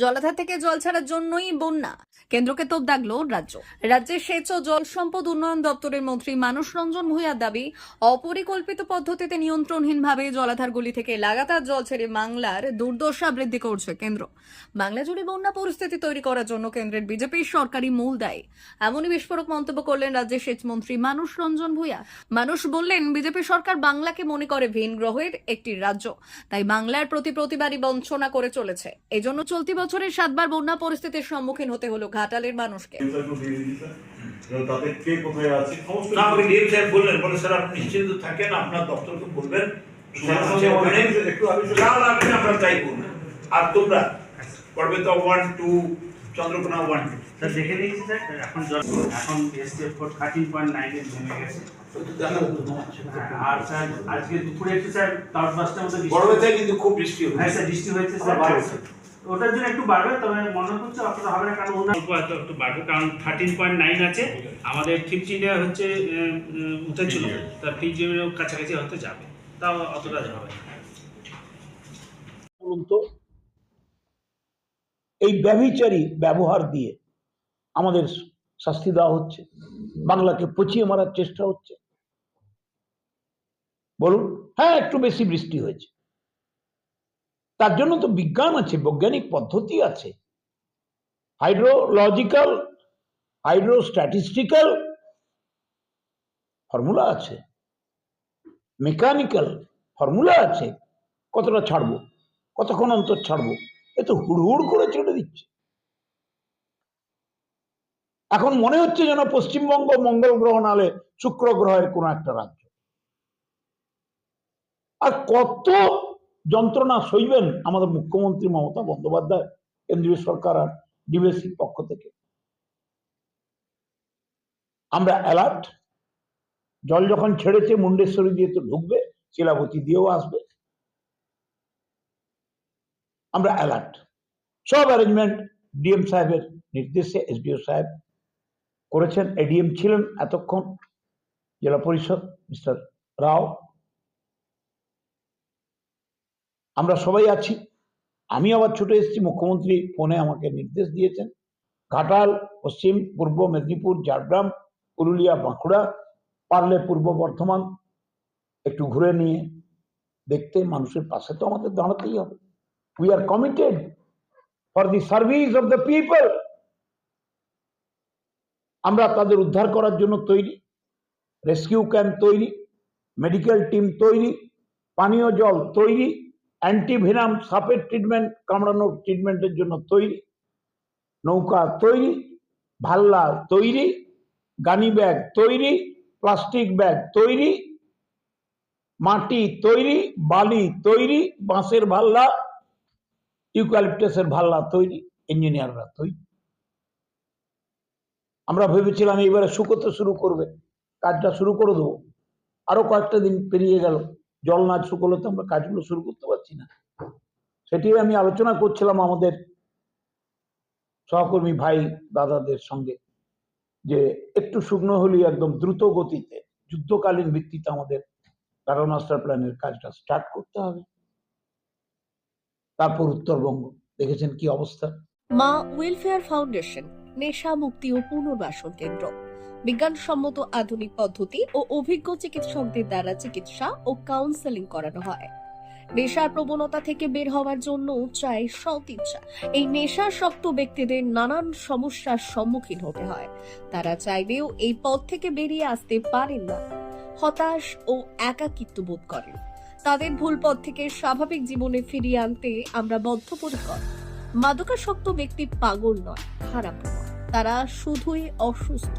জলাধার থেকে জল ছাড়ার জন্যই বন্যা। কেন্দ্রকে তোপ দাগলো রাজ্য। রাজ্যের সেচ ও জল সম্পদ উন্নয়ন দপ্তরের মন্ত্রী মানুষ রঞ্জন ভূঁইয়ার দাবি, অপরিকল্পিত পদ্ধতিতে নিয়ন্ত্রণহীনভাবে জলাধারগুলি থেকে লাগাতার জল ছেড়ে বাংলার দুর্দশা বৃদ্ধি করছে কেন্দ্র। বাংলা জুড়ে বন্যা পরিস্থিতি তৈরি করার জন্য কেন্দ্রের বিজেপির সরকারি মূল দায়ী। এমনই বিস্ফোরক মন্তব্য করলেন রাজ্যের সেচ মন্ত্রী মানুষ রঞ্জন ভূঁইয়া। মানুষ বললেন, বিজেপি সরকার বাংলাকে মনে করে ভিন গ্রহের একটি রাজ্য, তাই বাংলার প্রতি প্রতিবারই বঞ্চনা করে চলেছে। এজন্য চলতি বছরের সাতবার বন্যা পরিস্থিতির সম্মুখীন হতে হলো ঘাটালের মানুষকে একটু দিয়ে দিন স্যার যেন তাতে কে কোথায় আছে না আমাকে ডিএম সাহেব বললেন বলে স্যার আপনি নিশ্চিন্ত থাকেন আপনার দপ্তরকে বলবেন স্যার আছে ওখানে একটু আগে যা লাগবে আমরা তাই করব আর তোমরা করবে তো one two Chandrakona one two sir দেখে নিয়েছি স্যার এখন এখন এসটিএফ কোড থার্টিন পয়েন্ট নাইনে নেমে গেছে হ্যাঁ, আর স্যার আজকে দুপুরে একটু স্যার তার পাঁচটার মধ্যে বৃষ্টি- বড়বেতায় কিন্তু খুব বৃষ্টি হ্যাঁ হয়েছে স্যার বৃষ্টি হয়েছে স্যার বাড়ছে। ওটার জন্য একটু বাড়বে তবে মনে করছে অতটা হবে না কারণ অন্য অল্প একটু বাড়বে কারণ থার্টিন পয়েন্ট নাইন আছে। আমাদের ফিফটিনে হচ্ছে উঠেছিল। ফিফটিনের কাছাকাছি হতে যাবে। তাও অতটা হবে বলুন তো এই ব্যভিচারী ব্যবহার দিয়ে আমাদের শাস্তি দেওয়া হচ্ছে বাংলাকে পচিয়ে মারার চেষ্টা হচ্ছে। বলুন হ্যাঁ একটু বেশি বৃষ্টি হয়েছে। তার জন্য তো বিজ্ঞান আছে, বৈজ্ঞানিক পদ্ধতি আছে। হাইড্রোলজিক্যাল, হাইড্রোস্ট্যাটিস্টিক্যাল ফর্মুলা আছে। মেকানিক্যাল ফর্মুলা আছে। কতটা ছাড়বো, কতক্ষণ অন্তর ছাড়বো, এ তো হুড়হুড় করে ছেড়ে দিচ্ছে। এখন মনে হচ্ছে যেন পশ্চিমবঙ্গ মঙ্গল গ্রহ নালে শুক্র গ্রহের কোন একটা রাজ্য। আর কত যন্ত্রণা সইবেন আমাদের মুখ্যমন্ত্রী মমতা বন্দ্যোপাধ্যায়, কেন্দ্রীয় সরকার আর ডিবিএসসির পক্ষ থেকে। আমরা অ্যালার্ট জল যখন ছেড়েছে মুন্ডেশ্বরী দিয়ে তো ঢুকবে, শিলাবতী দিয়েও আসবে। আমরা অ্যালার্ট সব অ্যারেঞ্জমেন্ট ডিএম সাহেবের নির্দেশে এসডিও সাহেব করেছেন। এডিএম ছিলেন এতক্ষণ জেলা পরিষদ মিস্টার রাও আমরা সবাই আছি। আমি আবার ছুটে এসেছি, মুখ্যমন্ত্রী ফোনে আমাকে নির্দেশ দিয়েছেন। ঘাটাল, পশ্চিম, পূর্ব মেদিনীপুর, ঝাড়গ্রাম, পুরুলিয়া, বাঁকুড়া, পারলে পূর্ব বর্ধমান, একটু ঘুরে নিয়ে দেখতে মানুষের পাশে তো আমাদের দাঁড়াতেই হবে। We are committed for the service of the people আমরা তাদের উদ্ধার করার জন্য তৈরি রেস্কিউ ক্যাম্প তৈরি মেডিকেল টিম তৈরি, পানীয় জল তৈরি অ্যান্টিভিনাম সাপের ট্রিটমেন্ট কামড়ানোর ট্রিটমেন্টের জন্য তৈরি, নৌকা তৈরি, ভাল্লা তৈরি, গানি ব্যাগ তৈরি প্লাস্টিক ব্যাগ তৈরি, মাটি তৈরি, বালি তৈরি, বাঁশের ভাল্লা, ইউক্যালিপটাসের ভাল্লা তৈরি, ইঞ্জিনিয়াররা তৈরি। আমরা ভেবেছিলাম এবারে শুকোতে শুরু করবে, কাজটা শুরু করে দেবো। আরও কয়েকটা দিন পেরিয়ে গেল। জল না শুকোলে তো আমরা কাজগুলো শুরু করতে পারছি না। সেটি আমি আলোচনা করছিলাম আমাদের সহকর্মী ভাই দাদাদের সঙ্গে যে একটু শুকনো হলেই একদম দ্রুত গতিতে, যুদ্ধকালীন ভিত্তিতে আমাদের কারণ মাস্টার প্ল্যানের কাজটা স্টার্ট করতে হবে। তারপর উত্তরবঙ্গ, দেখেছেন কি অবস্থা? মা ওয়েলফেয়ার ফাউন্ডেশন, নেশা মুক্তি ও পুনর্বাসন কেন্দ্র। বিজ্ঞানসম্মত আধুনিক পদ্ধতি ও অভিজ্ঞ চিকিৎসকদের দ্বারা চিকিৎসা ও কাউন্সেলিং করানো হয়। নেশার প্রবণতা থেকে বের হওয়ার জন্য চাই সৎ ইচ্ছা। এই নেশাসক্ত ব্যক্তিদের নানান সমস্যার সম্মুখীন হতে হয়। তারা চাইলেও এই পথ থেকে বেরিয়ে আসতে পারেন না। হতাশ ও একাকিত্ব বোধ করেন। তাদের ভুল পথ থেকে স্বাভাবিক জীবনে ফিরিয়ে আনতে আমরা বদ্ধপরিকর। মাদকাসক্ত ব্যক্তি পাগল নয়, খারাপ নয়। তারা শুধুই অসুস্থ।